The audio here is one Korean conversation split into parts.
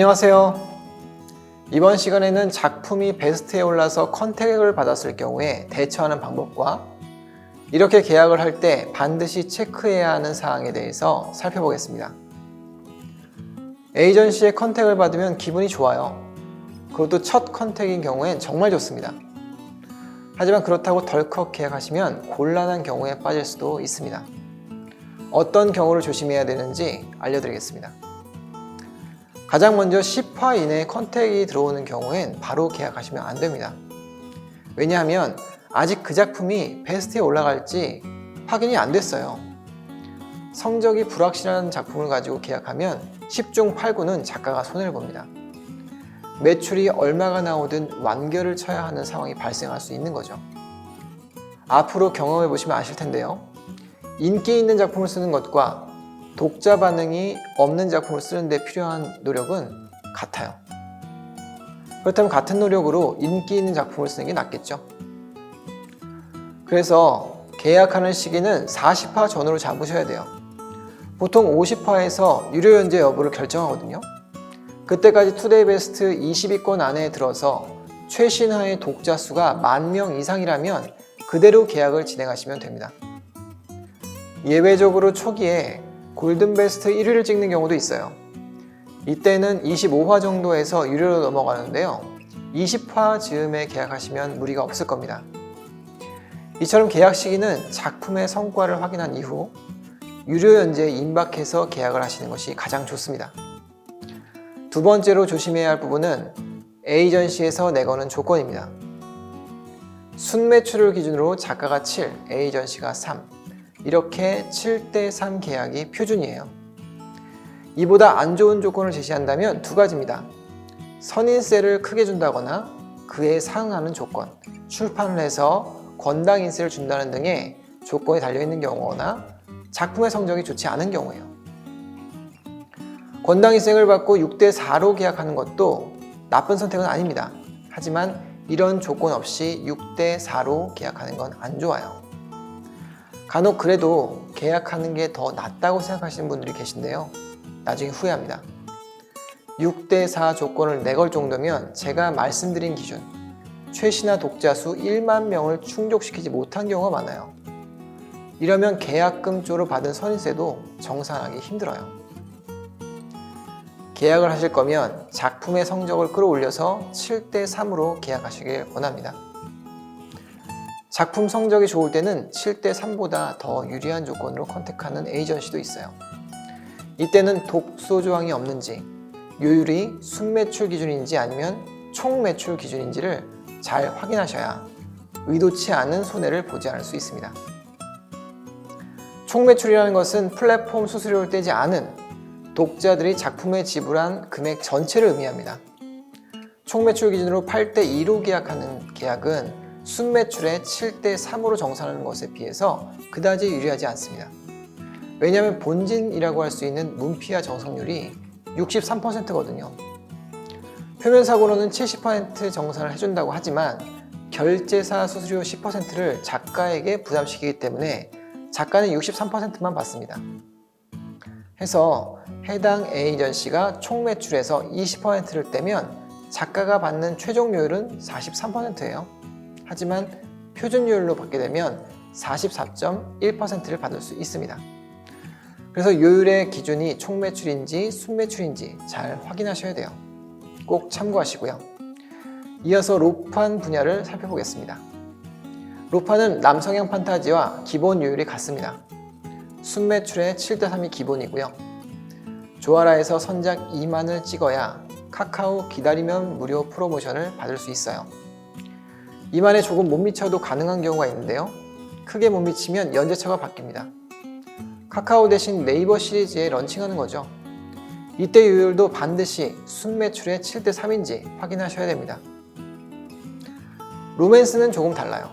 안녕하세요. 이번 시간에는 작품이 베스트에 올라서 컨택을 받았을 경우에 대처하는 방법과 이렇게 계약을 할 때 반드시 체크해야 하는 사항에 대해서 살펴보겠습니다. 에이전시의 컨택을 받으면 기분이 좋아요. 그것도 첫 컨택인 경우엔 정말 좋습니다. 하지만 그렇다고 덜컥 계약하시면 곤란한 경우에 빠질 수도 있습니다. 어떤 경우를 조심해야 되는지 알려드리겠습니다. 가장 먼저 10화 이내에 컨택이 들어오는 경우엔 바로 계약하시면 안 됩니다. 왜냐하면 아직 그 작품이 베스트에 올라갈지 확인이 안 됐어요. 성적이 불확실한 작품을 가지고 계약하면 10중 8구는 작가가 손해를 봅니다. 매출이 얼마가 나오든 완결을 쳐야 하는 상황이 발생할 수 있는 거죠. 앞으로 경험해 보시면 아실 텐데요. 인기 있는 작품을 쓰는 것과 독자 반응이 없는 작품을 쓰는데 필요한 노력은 같아요. 그렇다면 같은 노력으로 인기 있는 작품을 쓰는 게 낫겠죠. 그래서 계약하는 시기는 40화 전후로 잡으셔야 돼요. 보통 50화에서 유료 연재 여부를 결정하거든요. 그때까지 투데이 베스트 20위권 안에 들어서 최신화의 독자 수가 만 명 이상이라면 그대로 계약을 진행하시면 됩니다. 예외적으로 초기에 골든 베스트 1위를 찍는 경우도 있어요. 이때는 25화 정도에서 유료로 넘어가는데요. 20화 즈음에 계약하시면 무리가 없을 겁니다. 이처럼 계약 시기는 작품의 성과를 확인한 이후 유료 연재에 임박해서 계약을 하시는 것이 가장 좋습니다. 두 번째로 조심해야 할 부분은 에이전시에서 내거는 조건입니다. 순매출을 기준으로 작가가 7, 에이전시가 3, 이렇게 7대3 계약이 표준이에요. 이보다 안 좋은 조건을 제시한다면 두 가지입니다. 선인세를 크게 준다거나 그에 상응하는 조건, 출판을 해서 권당 인세를 준다는 등의 조건이 달려있는 경우나 작품의 성적이 좋지 않은 경우예요. 권당 인생을 받고 6대4로 계약하는 것도 나쁜 선택은 아닙니다. 하지만 이런 조건 없이 6대4로 계약하는 건 안 좋아요. 간혹 그래도 계약하는 게 더 낫다고 생각하시는 분들이 계신데요. 나중에 후회합니다. 6대4 조건을 내걸 정도면 제가 말씀드린 기준, 최신화 독자 수 1만 명을 충족시키지 못한 경우가 많아요. 이러면 계약금 쪽으로 받은 선인세도 정산하기 힘들어요. 계약을 하실 거면 작품의 성적을 끌어올려서 7대3으로 계약하시길 원합니다. 작품 성적이 좋을 때는 7대 3보다 더 유리한 조건으로 컨택하는 에이전시도 있어요. 이때는 독소 조항이 없는지, 요율이 순매출 기준인지 아니면 총 매출 기준인지를 잘 확인하셔야 의도치 않은 손해를 보지 않을 수 있습니다. 총 매출이라는 것은 플랫폼 수수료를 떼지 않은 독자들이 작품에 지불한 금액 전체를 의미합니다. 총 매출 기준으로 8대 2로 계약하는 계약은 순매출의 7대 3으로 정산하는 것에 비해서 그다지 유리하지 않습니다. 왜냐하면 본진이라고 할 수 있는 문피와 정성률이 63%거든요. 표면 사고로는 70% 정산을 해준다고 하지만 결제사 수수료 10%를 작가에게 부담시키기 때문에 작가는 63%만 받습니다. 해서 해당 에이전시가 총 매출에서 20%를 떼면 작가가 받는 최종료율은 43%예요. 하지만 표준료율로 받게 되면 44.1%를 받을 수 있습니다. 그래서 요율의 기준이 총 매출인지 순매출인지 잘 확인하셔야 돼요. 꼭 참고하시고요. 이어서 로판 분야를 살펴보겠습니다. 로판은 남성형 판타지와 기본 요율이 같습니다. 순매출의 7대3이 기본이고요. 조아라에서 선작 2만을 찍어야 카카오 기다리면 무료 프로모션을 받을 수 있어요. 2만에 조금 못 미쳐도 가능한 경우가 있는데요. 크게 못 미치면 연재처가 바뀝니다. 카카오 대신 네이버 시리즈에 런칭하는 거죠. 이때 요율도 반드시 순매출의 7대 3인지 확인하셔야 됩니다. 로맨스는 조금 달라요.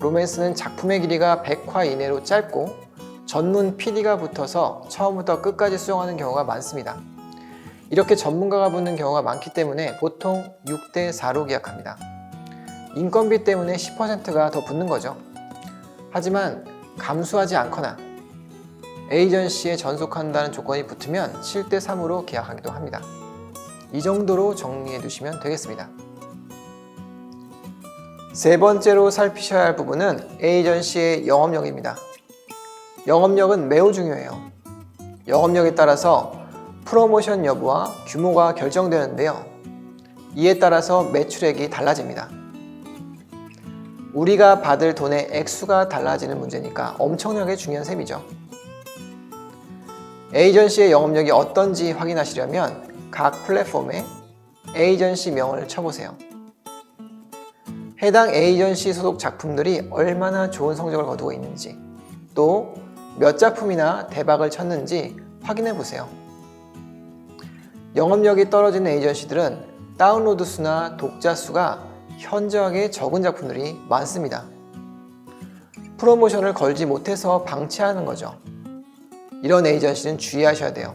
로맨스는 작품의 길이가 100화 이내로 짧고 전문 PD가 붙어서 처음부터 끝까지 수정하는 경우가 많습니다. 이렇게 전문가가 붙는 경우가 많기 때문에 보통 6대 4로 계약합니다. 인건비 때문에 10%가 더 붙는 거죠. 하지만 감수하지 않거나 에이전시에 전속한다는 조건이 붙으면 7대 3으로 계약하기도 합니다. 이 정도로 정리해 두시면 되겠습니다. 세 번째로 살피셔야 할 부분은 에이전시의 영업력입니다. 영업력은 매우 중요해요. 영업력에 따라서 프로모션 여부와 규모가 결정되는데요. 이에 따라서 매출액이 달라집니다. 우리가 받을 돈의 액수가 달라지는 문제니까 엄청나게 중요한 셈이죠. 에이전시의 영업력이 어떤지 확인하시려면 각 플랫폼에 에이전시 명을 쳐보세요. 해당 에이전시 소속 작품들이 얼마나 좋은 성적을 거두고 있는지 또 몇 작품이나 대박을 쳤는지 확인해 보세요. 영업력이 떨어지는 에이전시들은 다운로드 수나 독자 수가 현저하게 적은 작품들이 많습니다. 프로모션을 걸지 못해서 방치하는 거죠. 이런 에이전시는 주의하셔야 돼요.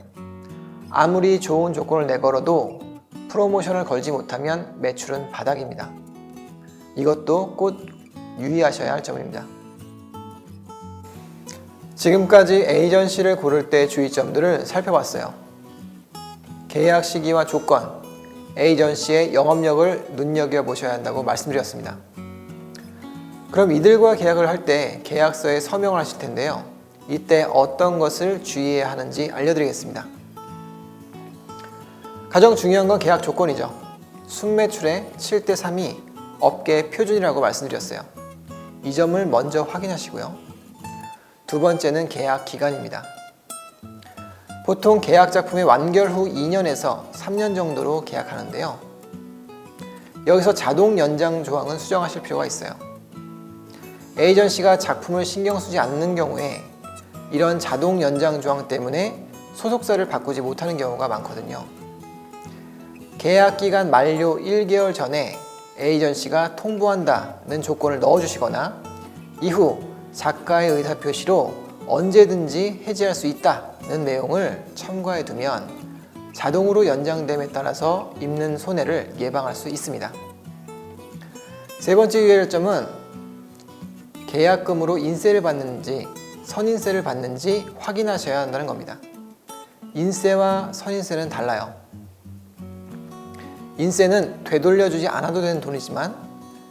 아무리 좋은 조건을 내걸어도 프로모션을 걸지 못하면 매출은 바닥입니다. 이것도 꼭 유의하셔야 할 점입니다. 지금까지 에이전시를 고를 때 주의점들을 살펴봤어요. 계약 시기와 조건, 에이전시의 영업력을 눈여겨 보셔야 한다고 말씀드렸습니다. 그럼 이들과 계약을 할 때 계약서에 서명을 하실 텐데요. 이때 어떤 것을 주의해야 하는지 알려드리겠습니다. 가장 중요한 건 계약 조건이죠. 순매출의 7대 3이 업계 표준이라고 말씀드렸어요. 이 점을 먼저 확인하시고요. 두 번째는 계약 기간입니다. 보통 계약 작품이 완결 후 2년에서 3년 정도로 계약하는데요. 여기서 자동 연장 조항은 수정하실 필요가 있어요. 에이전시가 작품을 신경 쓰지 않는 경우에 이런 자동 연장 조항 때문에 소속사를 바꾸지 못하는 경우가 많거든요. 계약 기간 만료 1개월 전에 에이전시가 통보한다는 조건을 넣어주시거나 이후 작가의 의사표시로 언제든지 해지할 수 있다는 내용을 첨가해 두면 자동으로 연장됨에 따라서 입는 손해를 예방할 수 있습니다. 세 번째 유의할 점은 계약금으로 인세를 받는지 선인세를 받는지 확인하셔야 한다는 겁니다. 인세와 선인세는 달라요. 인세는 되돌려주지 않아도 되는 돈이지만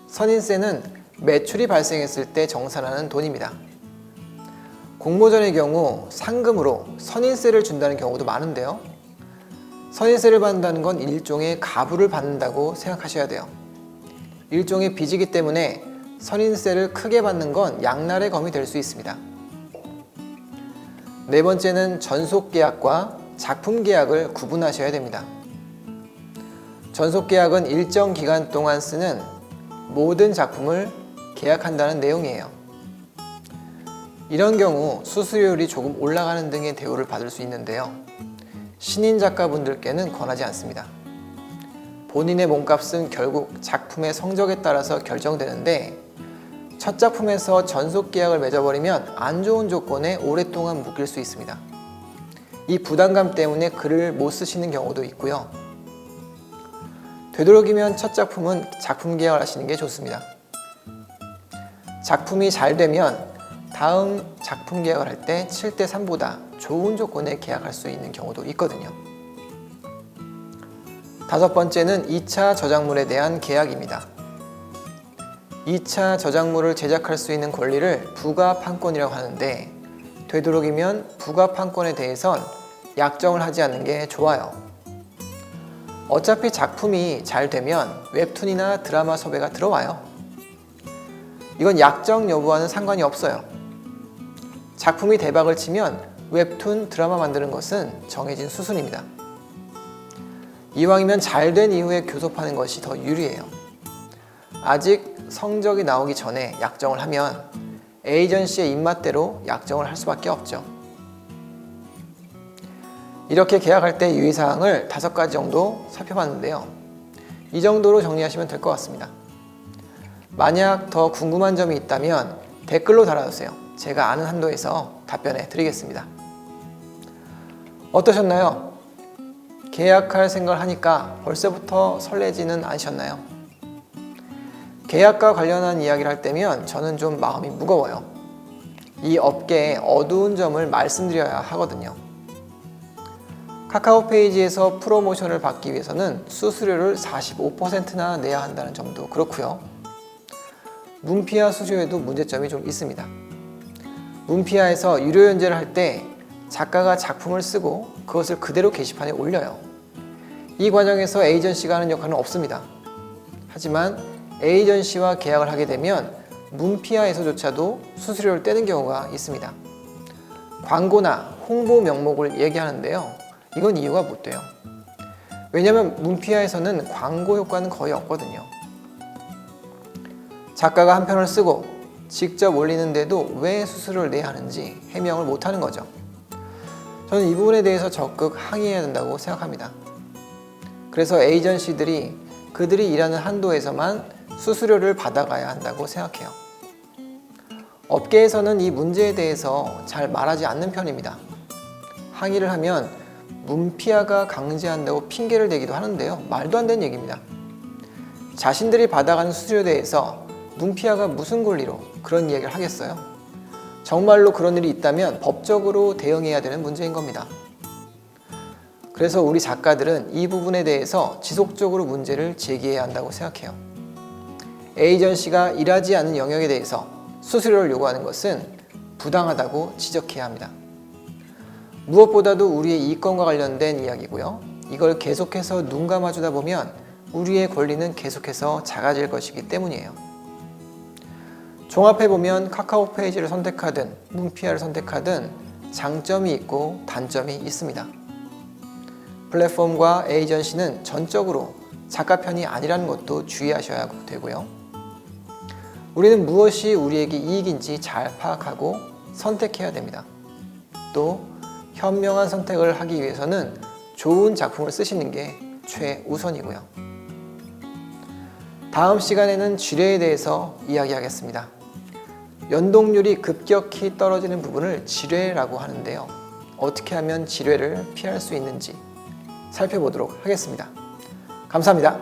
선인세는 매출이 발생했을 때 정산하는 돈입니다. 공모전의 경우 상금으로 선인세를 준다는 경우도 많은데요. 선인세를 받는다는 건 일종의 가부를 받는다고 생각하셔야 돼요. 일종의 빚이기 때문에 선인세를 크게 받는 건 양날의 검이 될 수 있습니다. 네 번째는 전속 계약과 작품 계약을 구분하셔야 됩니다. 전속 계약은 일정 기간 동안 쓰는 모든 작품을 계약한다는 내용이에요. 이런 경우 수수료율이 조금 올라가는 등의 대우를 받을 수 있는데요. 신인 작가분들께는 권하지 않습니다. 본인의 몸값은 결국 작품의 성적에 따라서 결정되는데 첫 작품에서 전속 계약을 맺어버리면 안 좋은 조건에 오랫동안 묶일 수 있습니다. 이 부담감 때문에 글을 못 쓰시는 경우도 있고요. 되도록이면 첫 작품은 작품 계약을 하시는 게 좋습니다. 작품이 잘 되면 다음 작품 계약을 할 때 7대 3보다 좋은 조건에 계약할 수 있는 경우도 있거든요. 다섯 번째는 2차 저작물에 대한 계약입니다. 2차 저작물을 제작할 수 있는 권리를 부가 판권이라고 하는데 되도록이면 부가 판권에 대해선 약정을 하지 않는 게 좋아요. 어차피 작품이 잘 되면 웹툰이나 드라마 섭외가 들어와요. 이건 약정 여부와는 상관이 없어요. 작품이 대박을 치면 웹툰, 드라마 만드는 것은 정해진 수순입니다. 이왕이면 잘 된 이후에 교섭하는 것이 더 유리해요. 아직 성적이 나오기 전에 약정을 하면 에이전시의 입맛대로 약정을 할 수밖에 없죠. 이렇게 계약할 때 유의사항을 다섯 가지 정도 살펴봤는데요. 이 정도로 정리하시면 될 것 같습니다. 만약 더 궁금한 점이 있다면 댓글로 달아주세요. 제가 아는 한도에서 답변해 드리겠습니다. 어떠셨나요? 계약할 생각을 하니까 벌써부터 설레지는 않으셨나요? 계약과 관련한 이야기를 할 때면 저는 좀 마음이 무거워요. 이 업계의 어두운 점을 말씀드려야 하거든요. 카카오 페이지에서 프로모션을 받기 위해서는 수수료를 45%나 내야 한다는 점도 그렇고요. 문피아 수수료에도 문제점이 좀 있습니다. 문피아에서 유료 연재를 할 때 작가가 작품을 쓰고 그것을 그대로 게시판에 올려요. 이 과정에서 에이전시가 하는 역할은 없습니다. 하지만 에이전시와 계약을 하게 되면 문피아에서조차도 수수료를 떼는 경우가 있습니다. 광고나 홍보 명목을 얘기하는데요. 이건 이유가 못 돼요. 왜냐하면 문피아에서는 광고 효과는 거의 없거든요. 작가가 한 편을 쓰고 직접 올리는데도 왜 수수료를 내야 하는지 해명을 못 하는 거죠. 저는 이 부분에 대해서 적극 항의해야 된다고 생각합니다. 그래서 에이전시들이 그들이 일하는 한도에서만 수수료를 받아가야 한다고 생각해요. 업계에서는 이 문제에 대해서 잘 말하지 않는 편입니다. 항의를 하면 문피아가 강제한다고 핑계를 대기도 하는데요. 말도 안 되는 얘기입니다. 자신들이 받아가는 수수료에 대해서 문피아가 무슨 권리로 그런 이야기를 하겠어요? 정말로 그런 일이 있다면 법적으로 대응해야 되는 문제인 겁니다. 그래서 우리 작가들은 이 부분에 대해서 지속적으로 문제를 제기해야 한다고 생각해요. 에이전시가 일하지 않은 영역에 대해서 수수료를 요구하는 것은 부당하다고 지적해야 합니다. 무엇보다도 우리의 이권과 관련된 이야기고요. 이걸 계속해서 눈 감아주다 보면 우리의 권리는 계속해서 작아질 것이기 때문이에요. 종합해보면 카카오 페이지를 선택하든 문피아를 선택하든 장점이 있고 단점이 있습니다. 플랫폼과 에이전시는 전적으로 작가 편이 아니라는 것도 주의하셔야 되고요. 우리는 무엇이 우리에게 이익인지 잘 파악하고 선택해야 됩니다. 또 현명한 선택을 하기 위해서는 좋은 작품을 쓰시는 게 최우선이고요. 다음 시간에는 지뢰에 대해서 이야기하겠습니다. 연동률이 급격히 떨어지는 부분을 지뢰라고 하는데요. 어떻게 하면 지뢰를 피할 수 있는지 살펴보도록 하겠습니다. 감사합니다.